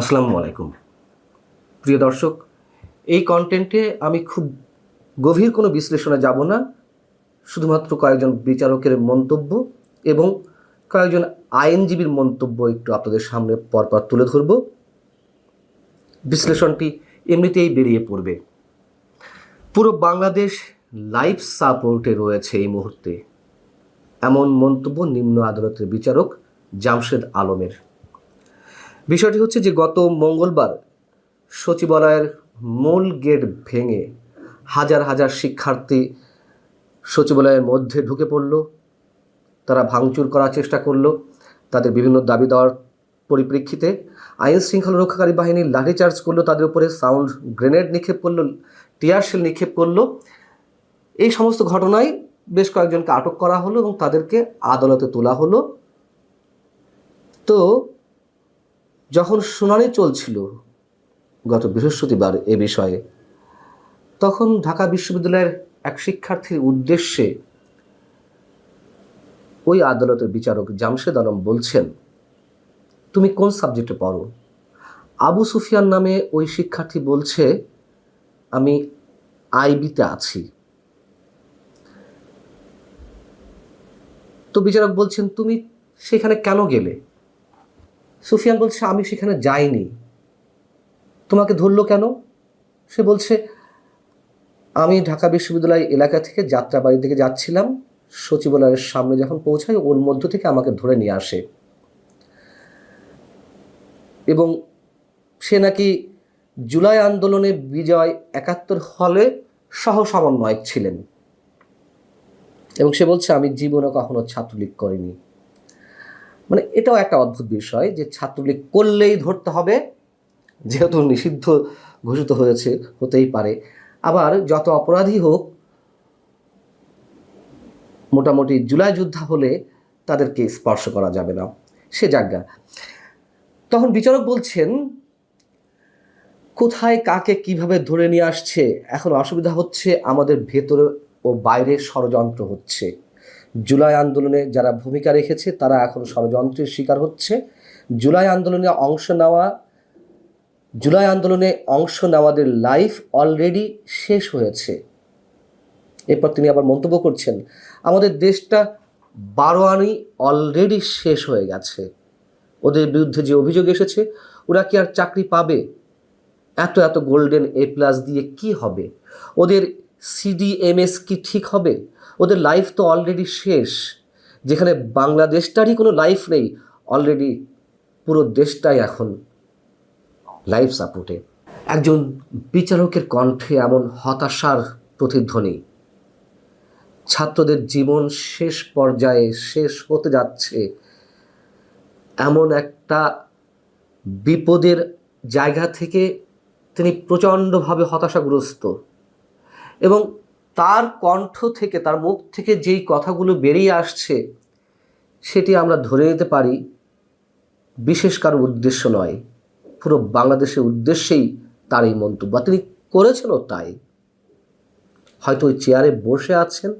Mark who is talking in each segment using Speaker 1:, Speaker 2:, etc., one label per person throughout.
Speaker 1: আসসালামু আলাইকুম। প্রিয় দর্শক, এই কন্টেন্টে আমি খুব গভীর কোনো বিশ্লেষণে যাব না। শুধুমাত্র কয়েকজন বিচারকের মন্তব্য এবং কয়েকজন আইনজীবীর মন্তব্য একটু আপনাদের সামনে পরপর তুলে ধরব। বিশ্লেষণটি এমনিতেই বেরিয়ে পড়বে। পুরো বাংলাদেশ লাইফ সাপোর্টে রয়েছে এই মুহূর্তে। এমন মন্তব্য নিম্ন আদালতের বিচারক জামশেদ আলমের। বিষয়টি হচ্ছে যে গত মঙ্গলবার সচিবালয়ের মূল গেট ভেঙে হাজার হাজার শিক্ষার্থী সচিবালয়ের মধ্যে ঢুকে পড়ল। তারা ভাঙচুর করার চেষ্টা করল। তাদের বিভিন্ন দাবি দেওয়ার পরিপ্রেক্ষিতে আইন শৃঙ্খলা রক্ষাকারী বাহিনী লাঠিচার্জ করল। তাদের উপরে সাউন্ড গ্রেনেড নিক্ষেপ করল টিয়ারশেল নিক্ষেপ করল। এই সমস্ত ঘটনায় বেশ কয়েকজনকে আটক করা হলো এবং তাদেরকে আদালতে তোলা হলো। তো যখন শুনানি চলছিল গত বৃহস্পতিবার এ বিষয়ে, তখন ঢাকা বিশ্ববিদ্যালয়ের এক শিক্ষার্থীর উদ্দেশ্যে ওই আদালতের বিচারক জামশেদ আলম বলছেন, তুমি কোন সাবজেক্টে পড়ো? আবু সুফিয়ান নামে ওই শিক্ষার্থী বলছে, আমি আইবিতে আছি। তো বিচারক বলছেন, তুমি সেখানে কেন গেলে? সুফিয়ান বলছে, আমি সেখানে যাইনি। তোমাকে ধরলো কেন? সে বলছে, আমি ঢাকা বিশ্ববিদ্যালয় এলাকা থেকে যাত্রাবাড়ি থেকে যাচ্ছিলাম। সচিবালয়ের সামনে যখন পৌঁছাই, ওর মধ্য থেকে আমাকে ধরে নিয়ে আসে। এবং সে নাকি জুলাই আন্দোলনে বিজয় একাত্তর হলে সহ সমন্বয়ক ছিলেন। এবং সে বলছে, আমি জীবনে কখনো ছাত্রলীগ করিনি। মানে এটাও একটা অদ্ভুত বিষয় যে ছাত্রলীগ করলেই ধরতে হবে, যেহেতু নিষিদ্ধ ঘোষিত হয়েছে, হতেই পারে। আবার যত অপরাধী হোক, মোটামুটি জুলাই যুদ্ধ হলে তাদেরকে স্পর্শ করা যাবে না। সে জায়গা তখন বিচারক বলছেন, কোথায় কাকে কীভাবে ধরে নিয়ে আসছে? এখন অসুবিধা হচ্ছে আমাদের ভেতরে ও বাইরে ষড়যন্ত্র হচ্ছে। জুলাই আন্দোলনে যারা ভূমিকা রেখেছে, তারা এখন ষড়যন্ত্রের শিকার হচ্ছে। জুলাই আন্দোলনে অংশ নেওয়া, জুলাই আন্দোলনে অংশ নেওয়াদের লাইফ অলরেডি শেষ হয়েছে। এরপর তিনি আবার মন্তব্য করছেন, আমাদের দেশটা বারোয়ানি অলরেডি শেষ হয়ে গেছে। ওদের বিরুদ্ধে যে অভিযোগ এসেছে, ওরা কি আর চাকরি পাবে? এত এত গোল্ডেন এ প্লাস দিয়ে কি হবে? ওদের সিডিএমএস কি ঠিক হবে? ওদের লাইফ তো অলরেডি শেষ। যেখানে বাংলাদেশটারই কোনো লাইফ নেই অলরেডি পুরো দেশটাই এখন লাইফ সাপোর্টে একজন বিচারকের কণ্ঠে এমন হতাশার প্রতিধ্বনি। ছাত্রদের জীবন শেষ পর্যায়ে শেষ হতে যাচ্ছে। এমন একটা বিপদের জায়গা থেকে তিনি প্রচণ্ডভাবে হতাশাগ্রস্ত। এবং তার কণ্ঠ থেকে, তার মুখ থেকে যেই কথাগুলো বেরিয়ে আসছে, সেটি আমরা ধরে নিতে পারি, বিশেষ কারও উদ্দেশ্য নয়। পুরো বাংলাদেশের উদ্দেশ্যেই তার এই মন্তব্য। তিনি করেছেনও তাই। হয়তো ওই চেয়ারে বসে আছেন,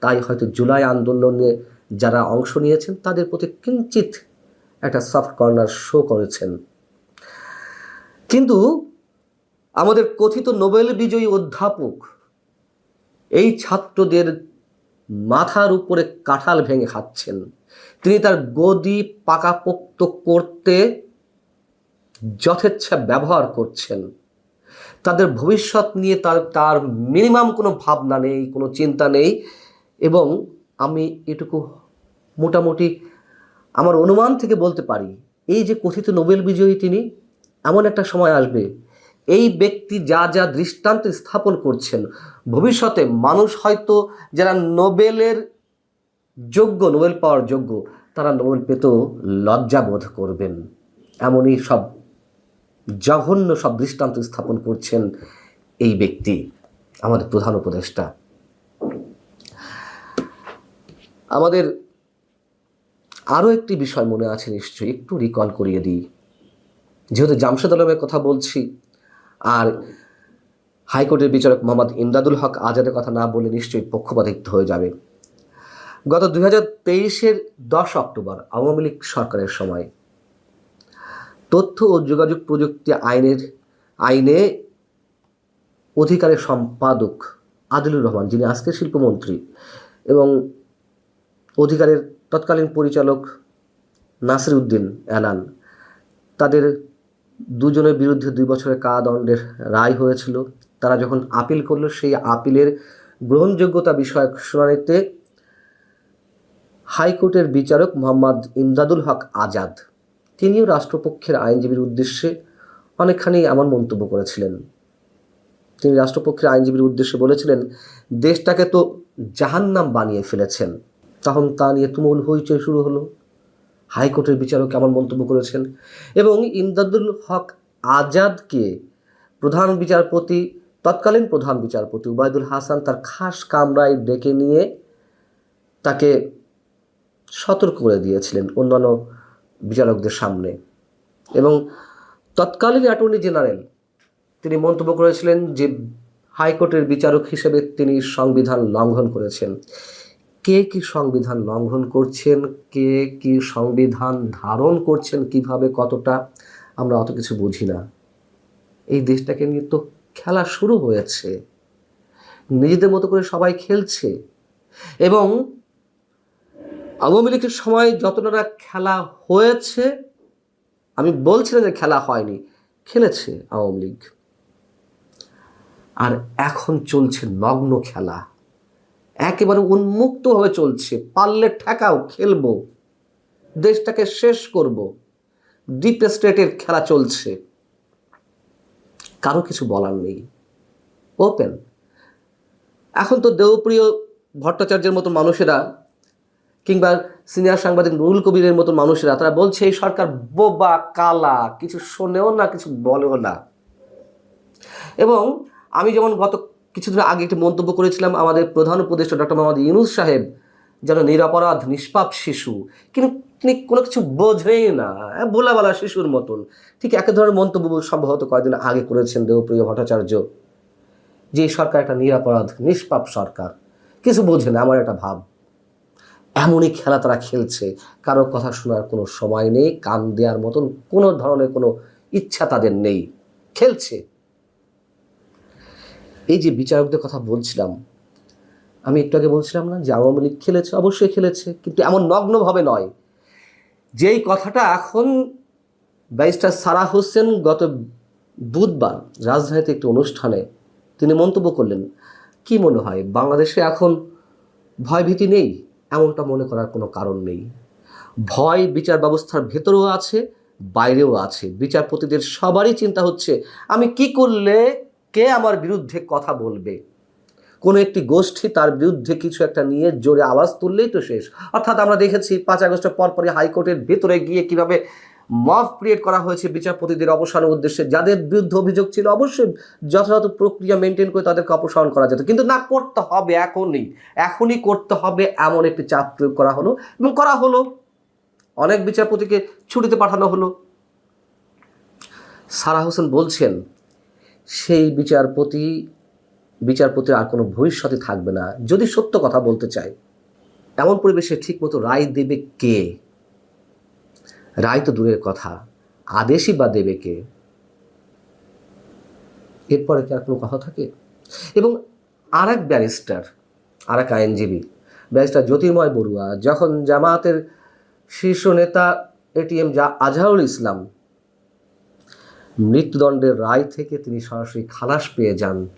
Speaker 1: তাই হয়তো জুলাই আন্দোলনে যারা অংশ নিয়েছেন, তাদের প্রতি কিঞ্চিত একটা সফট কর্নার শো করেছেন। কিন্তু আমাদের কথিত নোবেল বিজয়ী অধ্যাপক এই ছাত্রদের মাথার উপরে কাঁঠাল ভেঙে খাচ্ছেন। তিনি তার গদি পাকাপোক্ত করতে যথেচ্ছা ব্যবহার করছেন। তাদের ভবিষ্যৎ নিয়ে তার তার মিনিমাম কোনো ভাবনা নেই, কোনো চিন্তা নেই এবং আমি এটুকু মোটামুটি আমার অনুমান থেকে বলতে পারি, এই যে কথিত নোবেল বিজয়ী তিনি, এমন একটা সময় আসবে এই ব্যক্তি যা যা দৃষ্টান্ত স্থাপন করছেন, ভবিষ্যতে মানুষ হয়তো যারা নোবেলের যোগ্য, নোবেল পাওয়ার যোগ্য, তারা নোবেল পেতেও লজ্জাবোধ করবেন। এমনই সব জঘন্য সব দৃষ্টান্ত স্থাপন করছেন এই ব্যক্তি, আমাদের প্রধান উপদেষ্টা। আমাদের আরও একটি বিষয় মনে আছে নিশ্চয়ই, একটু রিকল করিয়ে দিই। যেহেতু জামশেদ আলমের কথা বলছি আর হাইকোর্টের বিচারক মোহাম্মদ ইমদাদুল হক আজাদের কথা না বলে নিশ্চয়ই পক্ষপাতিত্ব হয়ে যাবে। গত দুই হাজার তেইশের দশ অক্টোবর আওয়ামী লীগ সরকারের সময় তথ্য ও যোগাযোগ প্রযুক্তি আইনের, আইনে অধিকারের সম্পাদক আদিলুর রহমান, যিনি আজকের শিল্পমন্ত্রী এবং অধিকারের তৎকালীন পরিচালক নাসির উদ্দিন এলান তাদের দুজনের বিরুদ্ধে দুই বছরের কারাদণ্ডের রায় হয়েছিল। তারা যখন আপিল করল, সেই আপিলের গ্রহণযোগ্যতা বিষয়ক শুনানিতে হাইকোর্টের বিচারক মোহাম্মদ ইমদাদুল হক আজাদ। তিনিও রাষ্ট্রপক্ষের আইনজীবীর উদ্দেশ্যে অনেকখানি এমন মন্তব্য করেছিলেন। তিনি রাষ্ট্রপক্ষের আইনজীবীর উদ্দেশ্যে বলেছিলেন, দেশটাকে তো জাহান্নাম বানিয়ে ফেলেছেন। তখন তা নিয়ে তুমুল হইচই শুরু হলো। হাইকোর্টের বিচারক এমন মন্তব্য করেছেন এবং ইমদাদুল হক আজাদকে প্রধান বিচারপতি, তৎকালীন প্রধান বিচারপতি উবায়দুল হাসান তার খাস কামরায় ডেকে নিয়ে তাকে সতর্ক করে দিয়েছিলেন অন্যান্য বিচারকদের সামনে। এবং তৎকালীন অ্যাটর্নি জেনারেল তিনি মন্তব্য করেছিলেন যে হাইকোর্টের বিচারক হিসেবে তিনি সংবিধান লঙ্ঘন করেছেন। কে কি সংবিধান লঙ্ঘন করছেন, কে কি সংবিধান ধারণ করছেন, কীভাবে, কতটা, আমরা অত কিছু বুঝি না। এই দেশটাকে নিয়ে তো খেলা শুরু হয়েছে। নিজেদের মতো করে সবাই খেলছে। এবং আওয়ামী লীগের সময় যতটা খেলা হয়েছে, আমি বলছি না যে খেলা হয়নি, খেলেছে আওয়ামী লীগ। আর এখন চলছে নগ্ন খেলা। একেবারে উন্মুক্তভাবে চলছে। পারলে ঠেকাও, খেলব। দেশটাকে শেষ করব। ডিপ স্টেটের খেলা চলছে। কারও কিছু বলার নেই। ওপেন এখন তো দেবপ্রিয় ভট্টাচার্যের মতো মানুষেরা কিংবা সিনিয়র সাংবাদিক নুরুল কবিরের মতো মানুষেরা, তারা বলছে, এই সরকার বোবা, কালা, কিছু শোনেও না, কিছু বলেও না। এবং আমি যেমন গত কিছুদিন আগে একটি মন্তব্য করেছিলাম আমাদের প্রধান উপদেষ্টা ডক্টর মোহাম্মদ ইউনুস সাহেব, যেন নিরাপরাধ, নিষ্পাপ শিশু। কিন্তু তিনি কোনো কিছু বোঝেই না বোলাবালা শিশুর মতন। ঠিক একই ধরনের মন্তব্য সম্ভবত কয়েকদিন আগে করেছেন দেবপ্রিয় ভট্টাচার্য, যে সরকার একটা নিরাপরাধ, নিষ্পাপ সরকার। কিছু বোঝে না, আমার একটা ভাব। এমনই খেলা তারা খেলছে, কারও কথা শোনার কোনো সময় নেই, কান দেওয়ার মতন কোনো ধরনের কোনো ইচ্ছা তাদের নেই। খেলছে। এই যে বিচারকদের কথা বলছিলাম, আমি একটু আগে বলছিলাম না যে আওয়ামী লীগ খেলেছে? অবশ্যই খেলেছে, কিন্তু এমন নগ্নভাবে নয়। যেই কথাটা এখন ব্যারিস্টার সারা হোসেন গত বুধবার রাজধানীতে একটি অনুষ্ঠানে তিনি মন্তব্য করলেন, কি মনে হয়, বাংলাদেশে এখন ভয়ভীতি নেই? এমনটা মনে করার কোনো কারণ নেই। ভয় বিচার ব্যবস্থার ভেতরেও আছে, বাইরেও আছে। বিচারপতিদের সবারই চিন্তা হচ্ছে, আমি কি করলে কে আমার বিরুদ্ধে কথা বলবে? কোনো একটি গোষ্ঠী তার বিরুদ্ধে কিছু একটা নিয়ে জোরে আওয়াজ তুললেই তো শেষ। অর্থাৎ আমরা দেখেছি পাঁচ আগস্টের পরপরই হাইকোর্টের ভেতরে গিয়ে কীভাবে মফ ক্রিয়েট করা হয়েছে বিচারপতিদের অবসানের উদ্দেশ্যে। যাদের বিরুদ্ধে অভিযোগ ছিল, অবশ্যই যথাযথ প্রক্রিয়া মেনটেন করে তাদেরকে অপসারণ করা যেত। কিন্তু না, করতে হবে এখনই। এখনই করতে হবে এমন একটি চাপ প্রয়োগ করা হলো এবং করা হলো। অনেক বিচারপতিকে ছুটিতে পাঠানো হলো। সারা হোসেন বলছেন সেই বিচারপতি, বিচারপতির আর কোনো ভবিষ্যতে থাকবে না। যদি সত্য কথা বলতে চায় এমন পরিবেশে ঠিকমতো রায় দেবে কে? রায় তো দূরের কথা। আদেশই বা দেবে কে? এরপরে কি আর কোনো কথা থাকে? এবং আর এক ব্যারিস্টার আর এক আইনজীবী, ব্যারিস্টার জ্যোতির্ময় বড়ুয়া, যখন জামায়াতের শীর্ষ নেতা এটিএম যা আজহারুল ইসলাম মৃত্যুদণ্ডের রায় থেকে তিনি সরাসরি খালাস পেয়ে যান।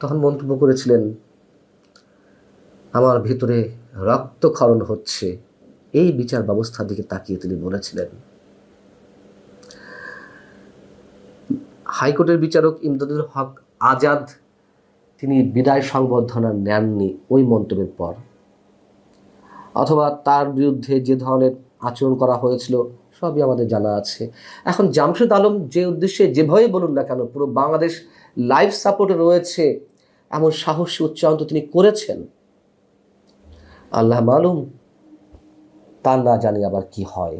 Speaker 1: তখন মন্তব্য করেছিলেন, আমার ভিতরে রক্তক্ষরণ হচ্ছে। এই বিচার ব্যবস্থার দিকে তাকিয়ে তিনি বলেছিলেন। হাইকোর্টের বিচারক ইমদাদুল হক আজাদ, তিনি বিদায় সংবর্ধনা নেননি ওই মন্তব্যের পর। অথবা তার বিরুদ্ধে যে ধরনের আচরণ করা হয়েছিল সবই আমাদের জানা আছে। এখন জামশেদ আলম যে উদ্দেশ্যে যেভাবেই বলুন না কেন, পুরো বাংলাদেশ লাইফ সাপোর্টে রয়েছে, এমন সাহসী উচ্চারণ তিনি করেছেন? আল্লাহ মালুম, তার না জানি আবার কি হয়।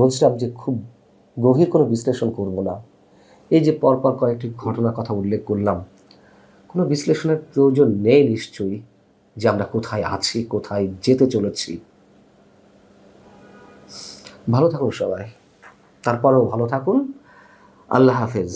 Speaker 1: বলছিলাম যে খুব গভীর কোনো বিশ্লেষণ করব না। এই যে পরপর কয়েকটি ঘটনার কথা উল্লেখ করলাম, কোনো বিশ্লেষণের প্রয়োজন নেই নিশ্চয়ই যে আমরা কোথায় আছি, কোথায় যেতে চলেছি। ভালো থাকুন সবাই। তারপরেও ভালো থাকুন। আল্লাহ হাফেজ।